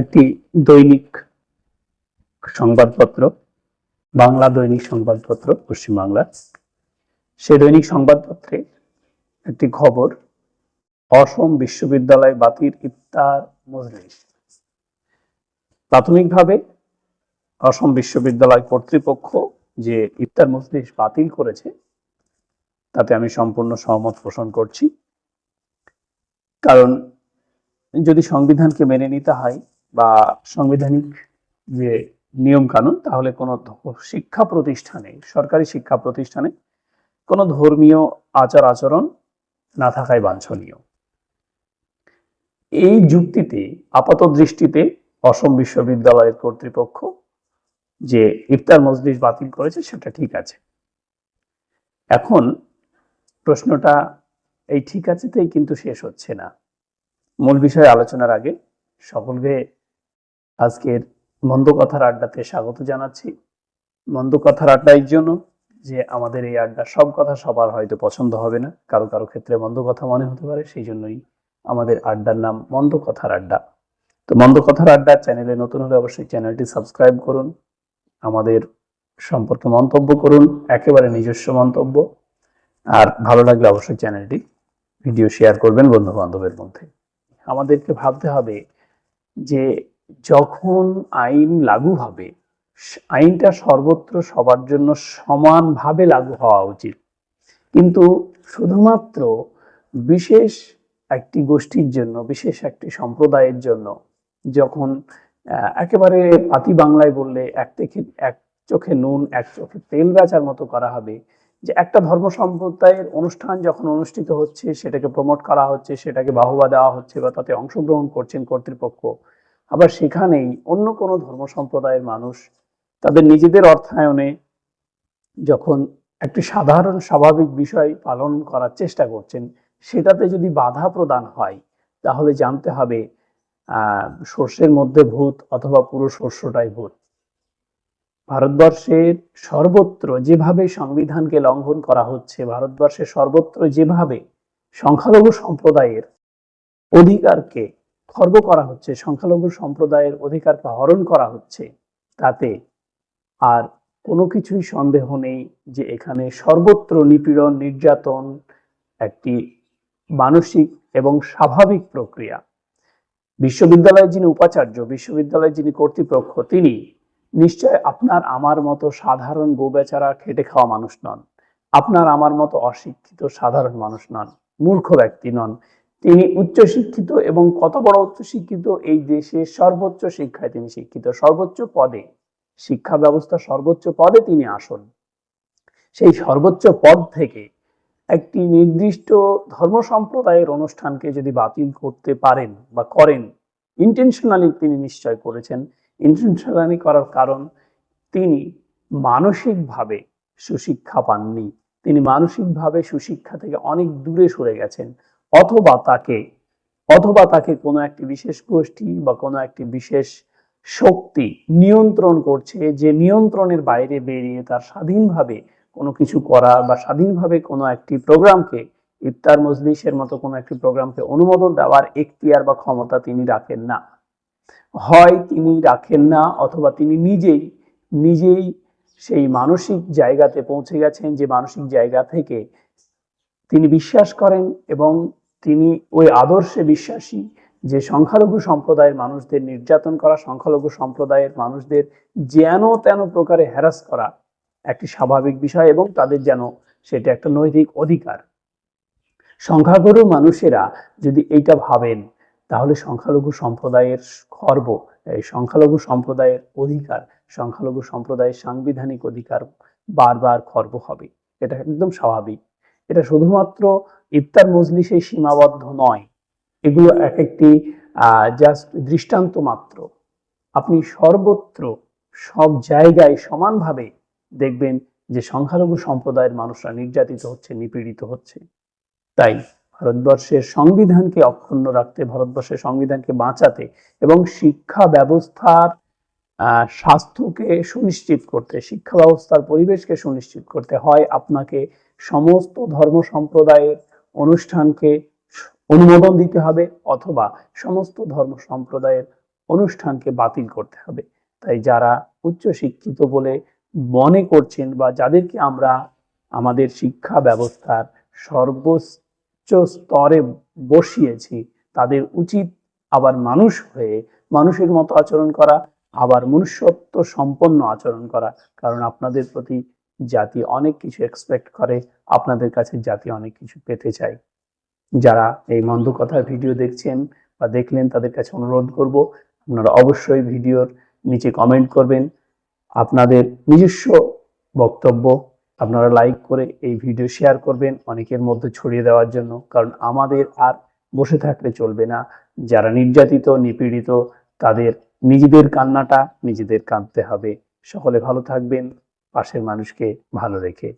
একটি দৈনিক সংবাদপত্র, বাংলা দৈনিক সংবাদপত্র, পশ্চিমবাংলা। সে দৈনিক সংবাদপত্রে একটি খবর, অসম বিশ্ববিদ্যালয় বাতিল, ইফতার মজলিস। প্রাথমিকভাবে অসম বিশ্ববিদ্যালয় কর্তৃপক্ষ যে ইফতার মজলিস বাতিল করেছে, তাতে আমি সম্পূর্ণ সহমত পোষণ করছি। কারণ যদি সংবিধানকে মেনে নিতে হয় বা সাংবিধানিক যে নিয়ম কানুন তাহলে কোনো শিক্ষা প্রতিষ্ঠানে, সরকারি শিক্ষা প্রতিষ্ঠানে কোনো ধর্মীয় আচার আচরণ না থাকাই বাঞ্ছনীয়। এই যুক্তিতে, আপাত দৃষ্টিতে অসম বিশ্ববিদ্যালয়ের কর্তৃপক্ষ যে ইফতার মজলিস বাতিল করেছে, সেটা ঠিক আছে। এখন প্রশ্নটা এই ঠিক আছেতেই কিন্তু শেষ হচ্ছে না। মূল বিষয়ে আলোচনার আগে সকলকে আজকের মন্দ কথার আড্ডাতে স্বাগত জানাচ্ছি। মন্দ কথার আড্ডা এই জন্য যে আমাদের এই আড্ডা সব কথা সবার হয়তো পছন্দ হবে না, কারও কারও ক্ষেত্রে মন্দ কথা মনে হতে পারে, সেই জন্যই আমাদের আড্ডার নাম মন্দ কথার আড্ডা। তো মন্দ কথার আড্ডা চ্যানেলে নতুন হলে অবশ্যই চ্যানেলটি সাবস্ক্রাইব করুন, আমাদের সম্পর্কে মন্তব্য করুন, একেবারে নিজস্ব মন্তব্য। আর ভালো লাগলে অবশ্যই চ্যানেলটি ভিডিও শেয়ার করবেন বন্ধু বান্ধবের মধ্যে। আমাদেরকে ভাবতে হবে যে যখন আইন লাগু হবে আইনটা সর্বত্র সবার জন্য সমানভাবে লাগু হওয়া উচিত। কিন্তু শুধুমাত্র বিশেষ একটি গোষ্ঠীর জন্য, বিশেষ একটি সম্প্রদায়ের জন্য, যখন একেবারে পাতি বাংলায় বললে এক থেকে, এক চোখে নুন, এক চোখে তেল বেচার মতো করা হবে, যে একটা ধর্ম সম্প্রদায়ের অনুষ্ঠান যখন অনুষ্ঠিত হচ্ছে, সেটাকে প্রমোট করা হচ্ছে, সেটাকে বাহবা দেওয়া হচ্ছে বা তাতে অংশগ্রহণ করছেন কর্তৃপক্ষ আবার সেখানেই অন্য কোনো ধর্ম সম্প্রদায়ের মানুষ তাদের নিজেদের অর্থায়নে যখন একটি সাধারণ স্বাভাবিক বিষয় পালন করার চেষ্টা করছেন, সেটাতে যদি বাধা প্রদান হয়, তাহলে জানতে হবে শস্যের মধ্যে ভূত অথবা পুরো শস্যটাই ভূত। ভারতবর্ষের সর্বত্র যেভাবে সংবিধানকে লঙ্ঘন করা হচ্ছে, ভারতবর্ষের সর্বত্র যেভাবে সংখ্যালঘু সম্প্রদায়ের অধিকারকে খর্ব করা হচ্ছে, সংখ্যালঘু সম্প্রদায়ের অধিকারকে হরণ করা হচ্ছে, তাতে আর কোনো কিছুই সন্দেহ নেই যে এখানে সর্বত্র নিপীড়ন, নির্যাতন একটি মানসিক এবং স্বাভাবিক প্রক্রিয়া। বিশ্ববিদ্যালয়ের যিনি উপাচার্য, বিশ্ববিদ্যালয়ের যিনি কর্তৃপক্ষ, তিনি নিশ্চয় আপনার আমার মতো সাধারণ গোবেচারা খেটে খাওয়া মানুষ নন। আপনার আমার মতো অশিক্ষিত সাধারণ মানুষ নন, মূর্খ ব্যক্তি নন। তিনি উচ্চশিক্ষিত এবং কত বড় উচ্চশিক্ষিত? এই দেশে সর্বোচ্চ শিক্ষায় তিনি শিক্ষিত। সর্বোচ্চ পদে, শিক্ষা ব্যবস্থা সর্বোচ্চ পদে তিনি আসন। সেই সর্বোচ্চ পদ থেকে একটি নির্দিষ্ট ধর্ম সম্প্রদায়ের অনুষ্ঠানকে যদি বাতিল করতে পারেন বা করেন ইন্টেনশনালি তিনি নিশ্চয় করেছেন। ইন্টেনশনালি করার কারণ, তিনি মানসিকভাবে সুশিক্ষা পাননি। তিনি মানসিকভাবে সুশিক্ষা থেকে অনেক দূরে সরে গেছেন। অথবা তাকে অথবা তাকে কোনো একটি বিশেষ গোষ্ঠী বা কোনো একটি বিশেষ শক্তি নিয়ন্ত্রণ করছে, যে নিয়ন্ত্রণের বাইরে বেরিয়ে তার স্বাধীনভাবে কোনো কিছু করা বা স্বাধীনভাবে কোনো একটি প্রোগ্রামকে, ইফতার মজলিসের মতো কোনো একটি প্রোগ্রামকে অনুমোদন দেওয়ার এখতিয়ার বা ক্ষমতা তিনি রাখেন না। হয় তিনি রাখেন না অথবা তিনি নিজেই নিজেই সেই মানসিক জায়গাতে পৌঁছে গেছেন যে মানসিক জায়গা থেকে তিনি বিশ্বাস করেন এবং তিনি ওই আদর্শে বিশ্বাসী যে সংখ্যালঘু সম্প্রদায়ের মানুষদের নির্যাতন করা, সংখ্যালঘু সম্প্রদায়ের মানুষদের যেন তেন প্রকারে হ্যারাস করা একটি স্বাভাবিক বিষয় এবং তাদের যেন সেটা একটা নৈতিক অধিকার। সংখ্যাগুরু মানুষেরা যদি এইটা ভাবেন, তাহলে সংখ্যালঘু সম্প্রদায়ের খর্ব, এই সংখ্যালঘু সম্প্রদায়ের অধিকার, সংখ্যালঘু সম্প্রদায়ের সাংবিধানিক অধিকার বারবার খর্ব হবে। এটা একদম স্বাভাবিক। এটা শুধুমাত্র ইফতার মজলিসে সীমাবদ্ধ নয়। এগুলো এক একটি জাস্ট দৃষ্টান্ত মাত্র। আপনি সর্বত্র সব জায়গায় সমানভাবে দেখবেন যে সংখ্যালঘু সম্প্রদায়ের মানুষরা নির্যাতিত হচ্ছে, নিপীড়িত হচ্ছে। তাই ভারতবর্ষের সংবিধানকে অক্ষুণ্ণ রাখতে, ভারতবর্ষের সংবিধানকে বাঁচাতে এবং শিক্ষা ব্যবস্থার স্বাস্থ্যকে সুনিশ্চিত করতে, শিক্ষা ব্যবস্থার পরিবেশকে সুনিশ্চিত করতে হয় আপনাকে সমস্ত ধর্ম সম্প্রদায়ের অনুষ্ঠানকে অনুমোদন দিতে হবে অথবা সমস্ত ধর্ম সম্প্রদায়ের অনুষ্ঠানকে বাতিল করতে হবে। তাই যারা উচ্চ শিক্ষিত বলে মনে করছেন বা যাদেরকে আমরা আমাদের শিক্ষা ব্যবস্থার সর্বোচ্চ স্তরে বসিয়েছি, তাদের উচিত আবার মানুষ হয়ে মানুষের মতো আচরণ করা, আবার মনুষ্যত্ব সম্পন্ন আচরণ করা। কারণ আপনাদের প্রতি জাতি অনেক কিছু এক্সপেক্ট করে, আপনাদের কাছে জাতি অনেক কিছু পেতে চায়। যারা এই মন্দ কথার ভিডিও দেখছেন বা দেখলেন, তাদের কাছে অনুরোধ করব, আপনারা অবশ্যই ভিডিওর নিচে কমেন্ট করবেন। আপনাদের নিজস্ব বক্তব্য আপনারা লাইক করে এই ভিডিও শেয়ার করবেন অনেকের মধ্যে ছড়িয়ে দেওয়ার জন্য, কারণ আমাদের আর বসে থাকলে চলবে না। যারা নির্যাতিত, নিপীড়িত, তাদের নিজেদের কান্নাটা নিজেদের কাঁদতে হবে। সকলে ভালো থাকবেন। পাশের মানুষকে ভালো রেখে